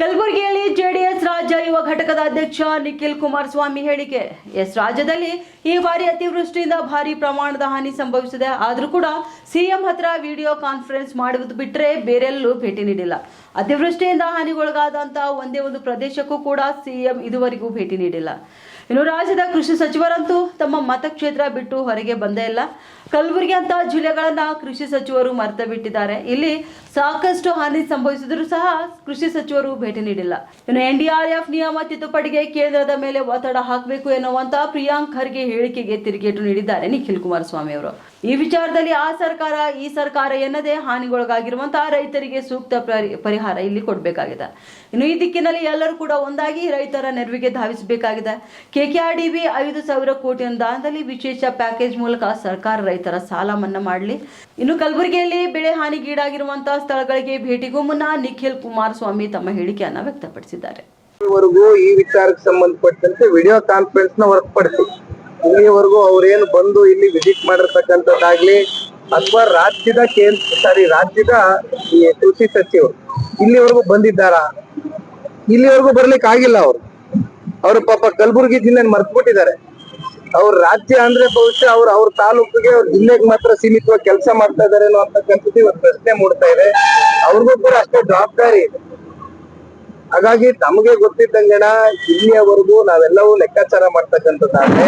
ಕಲಬುರಗಿಯಲ್ಲಿ ಜೆಡಿಎಸ್ ರಾಜ್ಯ ಯುವ ಘಟಕದ ಅಧ್ಯಕ್ಷ ನಿಖಿಲ್ ಕುಮಾರಸ್ವಾಮಿ ಹೇಳಿಕೆ. ಎಸ್ ರಾಜ್ಯದಲ್ಲಿ ಈ ಬಾರಿ ಅತಿವೃಷ್ಟಿಯಿಂದ ಭಾರಿ ಪ್ರಮಾಣದ ಹಾನಿ ಸಂಭವಿಸಿದೆ. ಆದರೂ ಕೂಡ ಸಿಎಂ ಹತ್ರ ವಿಡಿಯೋ ಕಾನ್ಫರೆನ್ಸ್ ಮಾಡುವುದು ಬಿಟ್ಟರೆ ಬೇರೆಲ್ಲೂ ಭೇಟಿ ನೀಡಿಲ್ಲ. ಅತಿವೃಷ್ಟಿಯಿಂದ ಹಾನಿಗೊಳಗಾದಂತಹ ಒಂದೇ ಒಂದು ಪ್ರದೇಶಕ್ಕೂ ಕೂಡ ಸಿಎಂ ಇದುವರೆಗೂ ಭೇಟಿ ನೀಡಿಲ್ಲ. ಇನ್ನು ರಾಜ್ಯದ ಕೃಷಿ ಸಚಿವರಂತೂ ತಮ್ಮ ಮತಕ್ಷೇತ್ರ ಬಿಟ್ಟು ಹೊರಗೆ ಬಂದೇ ಇಲ್ಲ. ಕಲಬುರಗಿ ಅಂತ ಜಿಲ್ಲೆಗಳನ್ನ ಕೃಷಿ ಸಚಿವರು ಮರೆತ ಬಿಟ್ಟಿದ್ದಾರೆ. ಇಲ್ಲಿ ಸಾಕಷ್ಟು ಹಾನಿ ಸಂಭವಿಸಿದರೂ ಸಹ ಕೃಷಿ ಸಚಿವರು ಭೇಟಿ ನೀಡಿಲ್ಲ. ಇನ್ನು ಎಫ್ ನಿಯಮ ತಿದ್ದುಪಡಿಗೆ ಕೇಂದ್ರದ ಮೇಲೆ ಒತ್ತಡ ಹಾಕಬೇಕು ಎನ್ನುವಂತಹ ಪ್ರಿಯಾಂಕ್ ಖರ್ಗೆ ಹೇಳಿಕೆಗೆ ತಿರುಗೇಟು ನೀಡಿದ್ದಾರೆ ನಿಖಿಲ್ ಕುಮಾರಸ್ವಾಮಿ ಅವರು. ಈ ವಿಚಾರದಲ್ಲಿ ಆ ಸರ್ಕಾರ, ಈ ಸರ್ಕಾರ ಎನ್ನದೇ ಹಾನಿಗೊಳಗಾಗಿರುವಂತಹ ರೈತರಿಗೆ ಸೂಕ್ತ ಪರಿ- ಪರಿಹಾರ ಇಲ್ಲಿ ಕೊಡಬೇಕಾಗಿದೆ. ಇನ್ನು ಈ ದಿಕ್ಕಿನಲ್ಲಿ ಎಲ್ಲರೂ ಕೂಡ ಒಂದಾಗಿ ರೈತರ ನೆರವಿಗೆ ಧಾವಿಸಬೇಕಾಗಿದೆ. ಕೆಕೆಆರ್ಡಿಬಿ ಐದು ಸಾವಿರ ಕೋಟಿ ಅನುದಾನದಲ್ಲಿ ವಿಶೇಷ ಪ್ಯಾಕೇಜ್ ಮೂಲಕ ಸರ್ಕಾರ ರೈತರ ಸಾಲ ಮನ್ನಾ ಮಾಡಲಿ. ಇನ್ನು ಕಲಬುರಗಿಯಲ್ಲಿ ಬೆಳೆ ಹಾನಿಗೀಡಾಗಿರುವಂತಹ ಸ್ಥಳಗಳಿಗೆ ಭೇಟಿಗೂ ಮುನ್ನ ನಿಖಿಲ್ ಕುಮಾರಸ್ವಾಮಿ ತಮ್ಮ ಹೇಳಿಕೆಯನ್ನ ವ್ಯಕ್ತಪಡಿಸಿದ್ದಾರೆ. ಇಲ್ಲಿವರೆಗೂ ಈ ವಿಚಾರಕ್ಕೆ ಸಂಬಂಧಪಟ್ಟಂತೆ ವಿಡಿಯೋ ಕಾನ್ಫರೆನ್ಸ್ನ ಹೊರತುಪಡಿಸಿ ಇಲ್ಲಿವರೆಗೂ ಅವರೇನು ಬಂದು ಇಲ್ಲಿ ವಿಸಿಟ್ ಮಾಡಿರ್ತಕ್ಕಂಥದ್ದಾಗ್ಲಿ ಅಥವಾ ರಾಜ್ಯದ ಕೇಂದ್ರ, ಸಾರಿ ರಾಜ್ಯದ ಕೃಷಿ ಸಚಿವರು ಇಲ್ಲಿವರೆಗೂ ಬಂದಿದ್ದಾರಾ? ಇಲ್ಲಿವರೆಗೂ ಬರ್ಲಿಕ್ಕೆ ಆಗಿಲ್ಲ ಅವರು. ಅವರು ಪಾಪ ಕಲಬುರಗಿ ಜಿಲ್ಲೆ ಮರ್ತ್ಬಿಟ್ಟಿದ್ದಾರೆ. ಅವ್ರ ರಾಜ್ಯ ಅಂದ್ರೆ ಬಹುಶಃ ಅವ್ರ ಅವ್ರ ತಾಲೂಕಿಗೆ ಅವ್ರ ಜಿಲ್ಲೆಗೆ ಮಾತ್ರ ಸೀಮಿತವಾಗಿ ಕೆಲಸ ಮಾಡ್ತಾ ಇದಾರೆ ಅಂತಕ್ಕಂಥದ್ದು ಇವತ್ತು ಪ್ರಶ್ನೆ ಮೂಡ್ತಾ ಇದೆ. ಅವ್ರಿಗೂ ಕೂಡ ಅಷ್ಟೇ ಜವಾಬ್ದಾರಿ ಇದೆ. ಹಾಗಾಗಿ ತಮಗೆ ಗೊತ್ತಿದ್ದಂಗಣ ಇಲ್ಲಿಯವರೆಗೂ ನಾವೆಲ್ಲವೂ ಲೆಕ್ಕಾಚಾರ ಮಾಡ್ತಕ್ಕಂಥದ್ದಾದ್ರೆ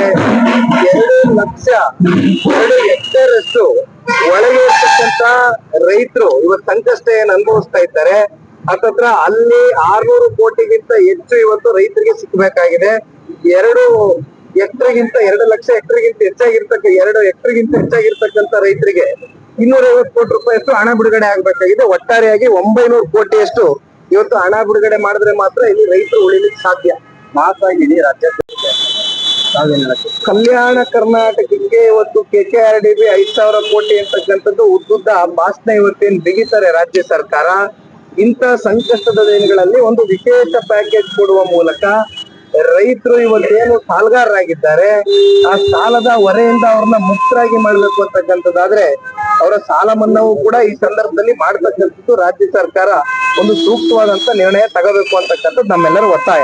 ಎರಡು ಲಕ್ಷ ಎರಡು ಹೆಕ್ಟೇರ್ ಅಷ್ಟು ಒಳಗೆ ಇರ್ತಕ್ಕಂತ ರೈತರು ಇವತ್ತು ಸಂಕಷ್ಟ ಏನ್ ಅನುಭವಿಸ್ತಾ ಇದ್ದಾರೆ ಹತ್ತತ್ರ ಅಲ್ಲಿ ಆರ್ನೂರು ಕೋಟಿಗಿಂತ ಹೆಚ್ಚು ಇವತ್ತು ರೈತರಿಗೆ ಸಿಕ್ಕಬೇಕಾಗಿದೆ ಎರಡು ಎಕ್ಟರ್ಗಿಂತ ಎರಡು ಲಕ್ಷ ಎಕ್ಟರ್ಗಿಂತ ಹೆಚ್ಚಾಗಿರ್ತಕ್ಕ, ಎರಡು ಎಕ್ಟರ್ಗಿಂತ ಹೆಚ್ಚಾಗಿರ್ತಕ್ಕಂಥ ರೈತರಿಗೆ ಇನ್ನೂರ ಐವತ್ತು ಕೋಟಿ ರೂಪಾಯಿಯಷ್ಟು ಹಣ ಬಿಡುಗಡೆ ಆಗ್ಬೇಕಾಗಿದೆ. ಒಟ್ಟಾರೆಯಾಗಿ ಒಂಬೈನೂರು ಕೋಟಿಯಷ್ಟು ಇವತ್ತು ಹಣ ಬಿಡುಗಡೆ ಮಾಡಿದ್ರೆ ಮಾತ್ರ ಇಲ್ಲಿ ರೈತರು ಉಳಿಲಿಕ್ಕೆ ಸಾಧ್ಯ. ಮಾತಾಗಿ ಇಡೀ ರಾಜ್ಯ ಕಲ್ಯಾಣ ಕರ್ನಾಟಕಕ್ಕೆ ಇವತ್ತು K K R D B ಐದ್ ಸಾವಿರ ಕೋಟಿ ಅಂತಕ್ಕಂಥದ್ದು ಉದ್ದುದ್ದ ಭಾಷಣ ಇವತ್ತೇನ್ ಬಿಗಿತಾರೆ ರಾಜ್ಯ ಸರ್ಕಾರ? ಇಂಥ ಸಂಕಷ್ಟದ ದಿನಗಳಲ್ಲಿ ಒಂದು ವಿಶೇಷ ಪ್ಯಾಕೇಜ್ ಕೊಡುವ ಮೂಲಕ ರೈತರು ಇವತ್ತೇನು ಸಾಲಗಾರರಾಗಿದ್ದಾರೆ, ಆ ಸಾಲದ ಹೊರೆಯಿಂದ ಅವ್ರನ್ನ ಮುಕ್ತರಾಗಿ ಮಾಡಬೇಕು ಅಂತಕ್ಕಂಥದ್ದಾದ್ರೆ ಅವರ ಸಾಲ ಮನ್ನಾವು ಕೂಡ ಈ ಸಂದರ್ಭದಲ್ಲಿ ಮಾಡ್ತಕ್ಕಂಥದ್ದು ರಾಜ್ಯ ಸರ್ಕಾರ ಒಂದು ಸೂಕ್ತವಾದಂತ ನಿರ್ಣಯ ತಗೋಬೇಕು ಅಂತಕ್ಕಂಥದ್ದು ನಮ್ಮೆಲ್ಲರ ಒತ್ತಾಯ.